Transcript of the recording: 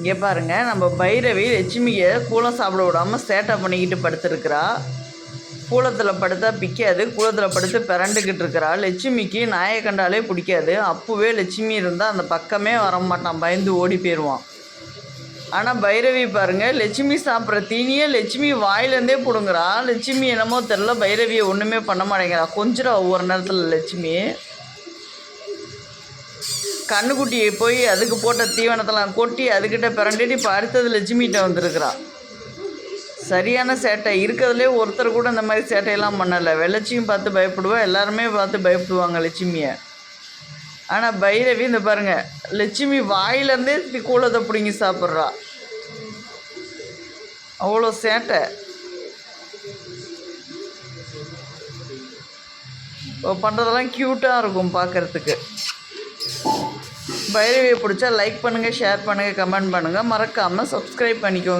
இங்கே பாருங்கள் நம்ம பைரவி லட்சுமியை கூலம் சாப்பிட விடாமல் சேட்டை பண்ணிக்கிட்டு படுத்துருக்கிறா. கூலத்தில் படுத்தா பிக்காது கூலத்தில் படுத்து பிறண்டுக்கிட்டு இருக்கிறா. லட்சுமிக்கு நாயை கண்டாலே பிடிக்காது. அப்போவே லட்சுமி இருந்தால் அந்த பக்கமே வர மாட்டான் பயந்து ஓடி போயிடுவான் ஆனால் பைரவி பாருங்கள் லட்சுமி சாப்பிட்ற தீனியை லட்சுமி வாயிலேருந்தே பிடுங்குறா. லட்சுமி என்னமோ தெரில பைரவியை ஒன்றுமே பண்ண மாட்டேங்கிறா. கொஞ்சிரா ஒவ்வொரு நேரத்தில் லட்சுமி. கண்ணுக்குட்டியை போய் அதுக்கு போட்ட தீவனத்தெல்லாம் கொட்டி அதுக்கிட்ட பிறண்டிட்டு இப்போ அடுத்தது லட்சுமிகிட்ட வந்திருக்கிறா. சரியான சேட்டை. இருக்கிறதுலே ஒருத்தர் கூட இந்த மாதிரி சேட்டையெல்லாம் பண்ணலை. வெள்ளச்சியும் பார்த்து பயப்படுவா. எல்லாருமே பார்த்து பயப்படுவாங்க லட்சுமியை. ஆனால் பைரவி இந்த பாருங்க லட்சுமி வாயிலேருந்தே கூலத்தை பிடுங்கி சாப்பிட்றா. அவ்வளோ சேட்டை. இப்போ பண்ணுறதெல்லாம் க்யூட்டாக இருக்கும் பார்க்குறதுக்கு பைரவியை பிடிச்சா லைக் பண்ணுங்கள் ஷேர் பண்ணுங்கள் கமெண்ட் பண்ணுங்கள் மறக்காமல் சப்ஸ்கிரைப் பண்ணிக்கோங்க.